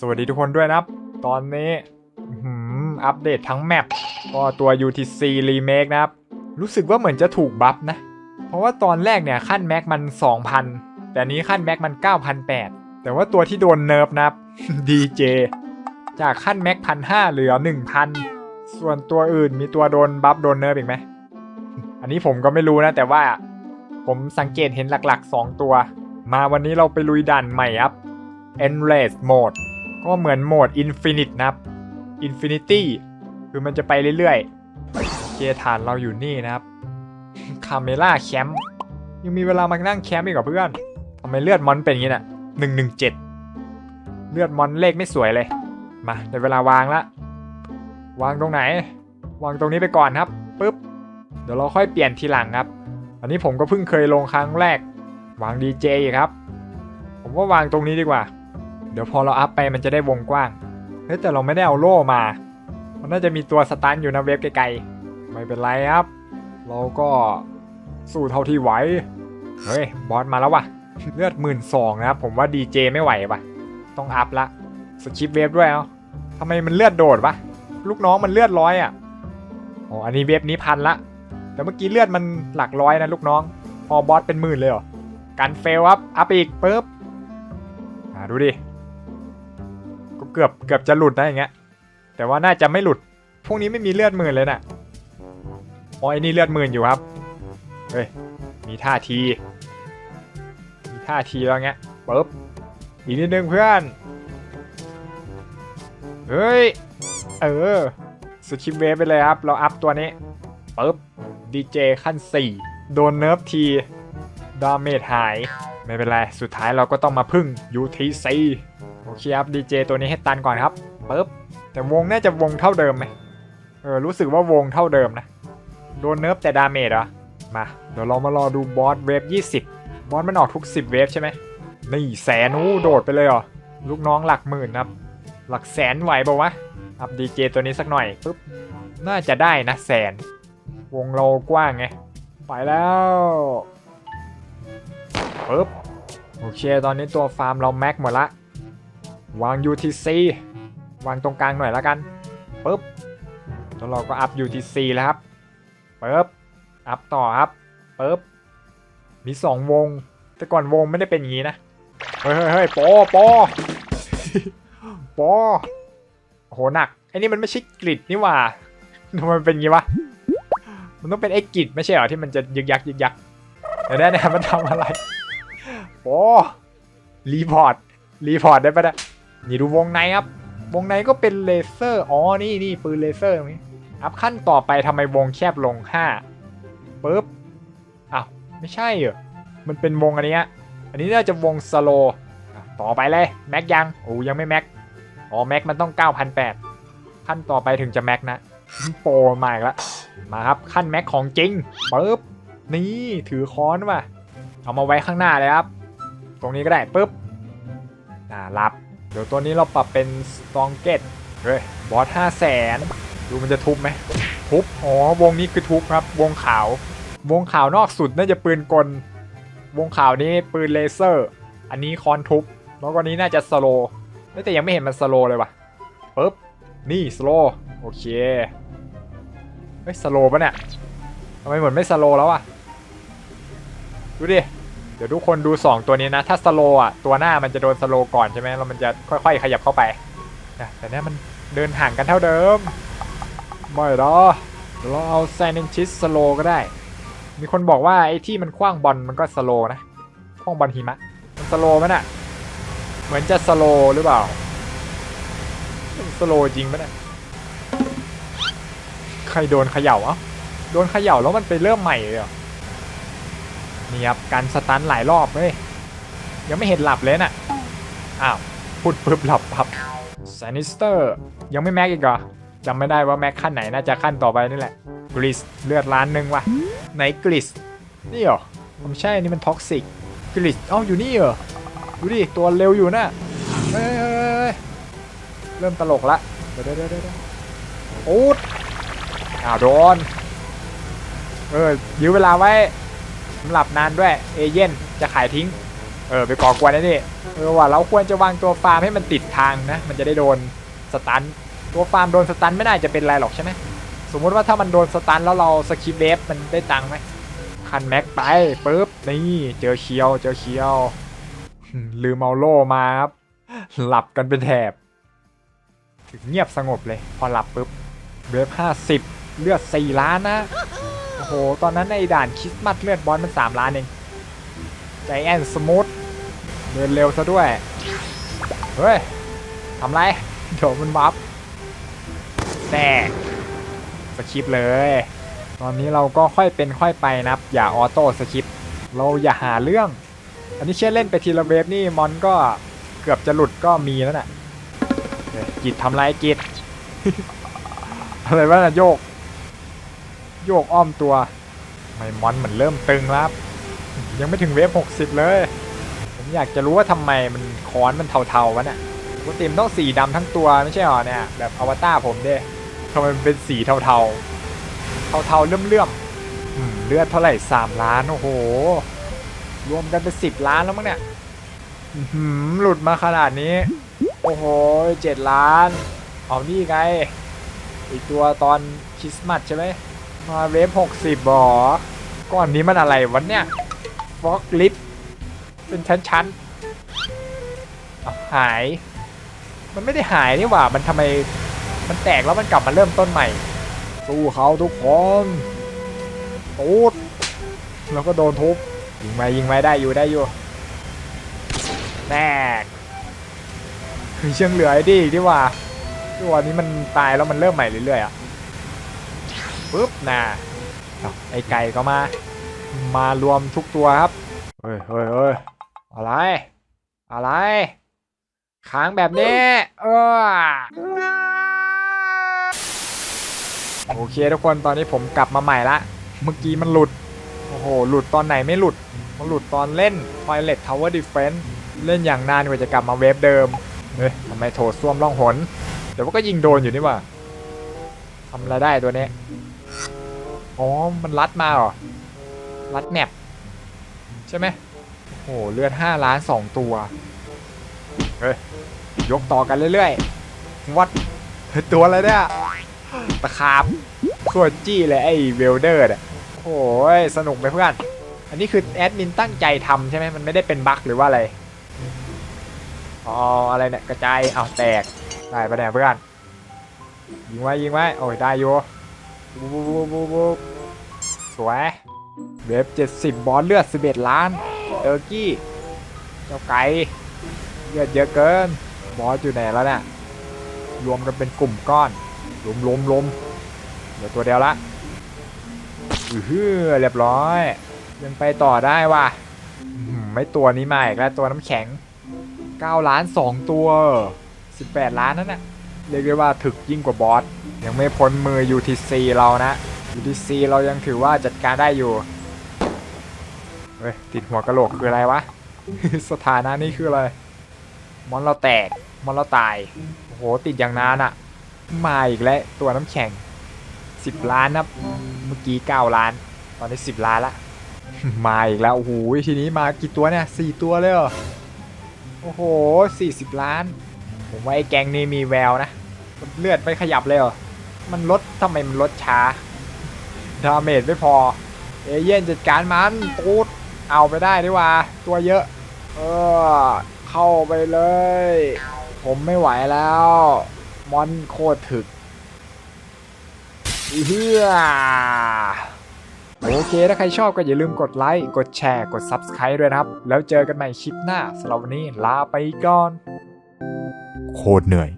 สวัสดีทุกคนด้วยนะครับ ตอนนี้อัปเดตทั้งแมปก็ตัว UTC Remake นะครับ รู้สึกว่าเหมือนจะถูกบัฟนะ เพราะว่าตอนแรกเนี่ยขั้นแม็กมัน 2,000 แต่นี้ขั้นแม็กมัน 9,800 แต่ว่าตัวที่โดนเนิร์ฟนะครับ DJ จากขั้นแม็กพันห้าเหลือ 1,000 ส่วนตัวอื่นมีตัวโดนบัฟโดนเนิร์ฟอีกไหม อันนี้ผมก็ไม่รู้นะ แต่ว่าผมสังเกตเห็นหลักๆ 2 ตัว มาวันนี้เราไปลุยด่านใหม่ครับ Endless Mode ก็เหมือนโหมด Infinite นะครับ Infinity คือมันจะไปเรื่อยๆเคฐานเราอยู่นี่นะครับคาเมล่าแคมป์ยังมีเวลามานั่งแคมป์อีกเหรอเพื่อนทำไมเลือดมอนเป็นอย่างนี้น่ะหนึ่งหนึ่งเจ็ดเลือดมอนเลขไม่สวยเลย มาในเวลาวางละ วางตรงไหน วางตรงนี้ไปก่อนครับปุ๊บ เดี๋ยวเราค่อยเปลี่ยนทีหลังครับ อันนี้ผมก็เพิ่งเคยลงครั้งแรก วางดีเจครับ ผมว่าวางตรงนี้ดีกว่า ดี๋ยวพอเราอัพไปมันจะได้วงกว้าง เฮ้ยแต่เราไม่ได้เอาโล่มา มันน่าจะมีตัวสตันอยู่นะเว็บไกลๆ ไม่เป็นไรครับ เราก็สู้เท่าที่ไหว เฮ้ยบอสมาแล้ววะเลือดหมื่นสองนะครับผมว่าดีเจไม่ไหววะต้องอัพละสคริปเว็บด้วยเอ้าทำไมมันเลือดโดดวะลูกน้องมันเลือดร้อยอะอ้อันนี้เว็บนี้พันละ แต่เมื่อกี้เลือดมันหลักร้อยนะลูกน้อง พอบอสเป็นหมื่นเลยเหรอ การเฟลอัพอัพอีกปุ๊บ อ่าดูดิ เกือบเกือบจะหลุดนะอย่างเงี้ย แต่ว่าน่าจะไม่หลุด พวกนี้ไม่มีเลือดหมื่นเลยน่ะอ๋อไอ้นี่เลือดหมื่นอยู่ครับ เฮ้ย มีท่าที มีท่าทีแล้วเงี้ยปุ๊บ อีกนิดนึงเพื่อน เฮ้ย เออ สกิปเวฟไปเลยครับ เราอัพตัวนี้ปุ๊บ ดีเจขั้น 4 โดนเนิร์ฟที ดาเมจหาย ไม่เป็นไร สุดท้ายเราก็ต้องมาพึ่ง UTC โอเคครับดีเจตัวนี้ให้ตันก่อนครับปุ๊บแต่วงน่าจะวงเท่าเดิมไหมเออรู้สึกว่าวงเท่าเดิมนะ โดนเนิร์ฟแต่ดาเมจเหรอ มา เดี๋ยวเรามารอดูบอสเวฟ20 บอสมันออกทุก 10 เวฟใช่ไหมนี่แสนอู้โดดไปเลยเหรอ ลูกน้องหลักหมื่นครับ หลักแสนไหวปล่าวะอัพดีเจตัวนี้สักหน่อยปุ๊บน่าจะได้นะแสน วงเรากว้างไง ไปแล้วปึ๊บโอเค ตอนนี้ตัวฟาร์มเราแม็กหมดละ วาง UTC วางตรงกลางหน่อยแล้วกันปึ๊บแล้วเราก็อัพ UTC แล้วครับปึ๊บอัพต่อครับปึ๊บมีสองวง แต่ก่อนวงไม่ได้เป็นอย่างนี้นะ เฮ้ยเฮ้ยเฮ้ยปโปโปโหหนักไอ้นี่มันไม่ใช่กริดนี่หว่าทำไมมันเป็นอย่างงี้วะมันต้องเป็นไอ้กิจไม่ใช่เหรอที่มันจะยึกยักยึกยักเดี๋ยวนะเนี่มันทำอะไรโอ้รีพอร์ตรีพอร์ตได้ปะเนี่ย นี่ดูวงในครับ วงในก็เป็นเลเซอร์ อ๋อ นี่นี่ปืนเลเซอร์ตรงนี้อัพขั้นต่อไปทำไมวงแคบลง5ปึ๊บอ้าวไม่ใช่เหรอ มันเป็นวงอันนี้อันนี้น่าจะวงสโล่ต่อไปเลย แม็กยัง โอ้ยังไม่แม็ก อ๋อ แม็กมันต้อง 9,800ขั้นต่อไปถึงจะแม็กนะ โปรมาอีกแล้วมาครับ ขั้นแม็กของจริงปึ๊บ นี่ถือค้อนว่ะ เอามาไว้ข้างหน้าเลยครับ ตรงนี้ก็ได้ปึ๊บอ่ารับ เดี๋ยวตัวนี้เราปรับเป็นสตองเกตเฮ้ยบอสห้าแสนดูมันจะทุบไหมทุบอ๋อวงนี้คือทุบครับ วงขาว วงขาวนอกสุดน่าจะปืนกล วงขาวนี้ปืนเลเซอร์ อันนี้คอนทุบแล้วก็นี้น่าจะสโลว์แต่ยังไม่เห็นมันสโลว์เลยว่ะปึ๊บนี่สโลว์โอเคเฮ้ยสโลว์ปะเนี่ยทำไมเหมือนไม่สโลว์แล้วอะดูดิ เดี๋ยวทุกคนดู 2 ตัวนี้นะ ถ้าสโลว์อะตัวหน้ามันจะโดนสโลก่อนใช่ไหมแล้วมันจะค่อยๆ ขยับเข้าไปนะแต่เนี้ยมันเดินห่างกันเท่าเดิมไม่หรอเราเอาแซนินชิสสโลก็ได้ มีคนบอกว่าไอ้ที่มันคว้างบอลมันก็สโลนะคว้างบอลหิมะมันสโลว์ไหมน่ะ เหมือนจะสโลหรือเปล่าสโลจริงปะเนี่ยใครโดนเขย่าเอ้าโดนเขย่าแล้วมันไปเริ่มใหม่เลยเหรอ นี่ครับการสตันหลายรอบเฮ้ยยังไม่เห็นหลับเลยน่ะอ้าวพูดปุ๊บหลับปั๊บซนิสเตอร์ยังไม่แม็กอีกเหรอจำไม่ได้ว่าแม็กขั้นไหนน่าจะขั้นต่อไปนี่แหละกริสเลือดล้านหนึ่งว่ะไหนกริสนี่เหรอผมใช่อันนี่มันท็อกซิกกริสเอ้าอยู่นี่เหรอดูดิตัวเร็วอยู่นะเฮ้ยเฮ้ยเฮ้ยเฮ้ยเริ่มตลกละเดี๋ยวเดี๋ยวเดี๋ยวเดี๋ยวโอ๊ตอ้าวโดนเออยื้อเวลาไว้ สำหรับนานด้วยเอเย่นจะขายทิ้ง เออไปก่อกวนไอ้นี่เออว่ะเราควรจะวางตัวฟาร์มให้มันติดทางนะ มันจะได้โดนสตันตัวฟาร์มโดนสตันไม่น่าจะเป็นไรหรอกใช่ไหมสมมุติว่าถ้ามันโดนสตันแล้วเราสกิปเวฟมันได้ตังค์ไหมคันแม็กไปปุ๊บนี่เจอเคียวเจอเคียวลืมเอาโล่มาครับหลับกันเป็นแถบเงียบสงบเลย พอหลับปุ๊บเวฟห้าสิบเลือดสี่ล้านนะ โอ้โห ตอนนั้นในด่านคริสต์มาสเลือดบอลมันสามล้านเองใจแอนสมูทเดินเร็วซะด้วย เฮ้ยทำไร เดี๋ยวมันบัฟแน่สคิปเลย ตอนนี้เราก็ค่อยเป็นค่อยไปนะครับอย่าออโต้สคิปเราอย่าหาเรื่อง อันนี้เช่นเล่นไปทีละเวฟนี่มอนก็เกือบจะหลุดก็มีแล้วน่ะกิดทำไรกิดอะไรวะนะโยก โยกอ้อมตัว ไม่มอนเหมือนเริ่มตึงแล้วครับยังไม่ถึงเวฟ60 เลย ผมอยากจะรู้ว่าทำไมมันค้อนมันเทาๆวะเนี่ยปกติมต้องสีดำทั้งตัวไม่ใช่หรอเนี่ย แบบอวตารผมเด้ทำไมมันเป็นสีเทาๆ เทาๆเลื่อมๆอืมเลือดเท่าไหร่ 3 ล้าน โอ้โห รวมกันเป็น 10 ล้านแล้วมั้งเนี่ยหือหลุดมาขนาดนี้ โอ้โหเจ็ดล้าน เอานี่ไงอีกตัวตอนคริสต์มาสใช่ไหม มาเวฟ60บอก้อนนี้มันอะไรวะเนี่ยฟอกลิฟเป็นชั้นๆเอาหาย มันไม่ได้หายนี่หว่า มันทำไม มันแตกแล้วมันกลับมาเริ่มต้นใหม่ สู้เขาทุกคนตูดแล้วก็โดนทุบ ยิงไปยิงไปได้อยู่ได้อยู่แตกคือเชียงเหลือไอ้ดิอีกดีกว่าตัวนี้มันตายแล้วมันเริ่มใหม่เรื่อยๆอะ ปุ๊บน่ะอ้าวไอ้ไก่ก็มา มารวมทุกตัวครับเฮ้ยเฮ้ยเฮ้ยอะไร อะไรค้างแบบนี้เออโอเคทุกคนตอนนี้ผมกลับมาใหม่ละ เมื่อกี้มันหลุด โอ้โห หลุดตอนไหนไม่หลุด มันหลุดตอนเล่น Toilet Tower Defense เล่นอย่างนานกว่าจะกลับมาเวฟเดิม เฮ้ยทำไมโถส้วมล่องหน แต่ว่าก็ยิงโดนอยู่นี่หว่าทำอะไรได้ตัวนี้ อ๋อ มันรัดมาเหรอ รัดแมปใช่ไหมโอ้โห เลือด5ล้าน2ตัว เฮ้ย ยกต่อกันเรื่อยๆ วัดตัวอะไรเนี่ย ตะขาบโคตรจี้เลยไอ้เวลเดอร์อะโอ้ยสนุกไหมเพื่อน อันนี้คือแอดมินตั้งใจทำใช่ไหมมันไม่ได้เป็นบั๊กหรือว่าอะไร อ๋อ อะไรเนี่ย กระจาย เอาแตก ได้ปะเนี่ยเพื่อน ยิงไว้ยิงไว้ โอ้ย ได้อยู่ บูบูบูบูสวยเวฟ70บอลเลือด11ล้านเตอร์กี้เจ้าไก่เลือดเยอะเกิน บอสอยู่ไหนแล้วเนี่ยรวมกันเป็นกลุ่มก้อนลมลมลมเหลือตัวเดียวละอือฮือเรียบร้อย ยังไปต่อได้ว่ะไม่ตัวนี้มาอีกแล้วตัวน้ำแข็ง9ล้าน2ตัว 18 ล้านนั่นน่ะ เรียกได้ว่าถึกยิ่งกว่าบอส ยังไม่พ้นมือ UTC เรานะ UTC เรายังถือว่าจัดการได้อยู่ เฮ้ย ติดหัวกระโหลกคืออะไรวะ สถานะนี่คืออะไร มอนเราแตก มอนเราตาย โอ้โห ติดอย่างนานอะมาอีกแล้วตัวน้ำแข็ง 10 ล้านนะเมื่อกี้ 9 ล้าน ตอนนี้ 10 ล้านละ มาอีกแล้ว โอ้โห ทีนี้มากี่ตัวเนี่ย4ตัวเลยเหรอ โอ้โห 40 ล้าน ผมว่าไอ้แกงนี้มีแววนะ เลือดไม่ขยับเลยเหรอ มันลดทำไมมันลดช้า ดาเมจไม่พอ เอเย่นจัดการมันตูดเอาไปได้ดีว่า ตัวเยอะ เออ เข้าไปเลย ผมไม่ไหวแล้ว มอนโคตรถึกเฮือโอเค ถ้าใครชอบก็อย่าลืมกดไลค์ กดแชร์ กด Subscribe ด้วยนะครับ แล้วเจอกันใหม่คลิปหน้าสำหรับวันนี้ลาไปก่อน โคตรเหนื่อย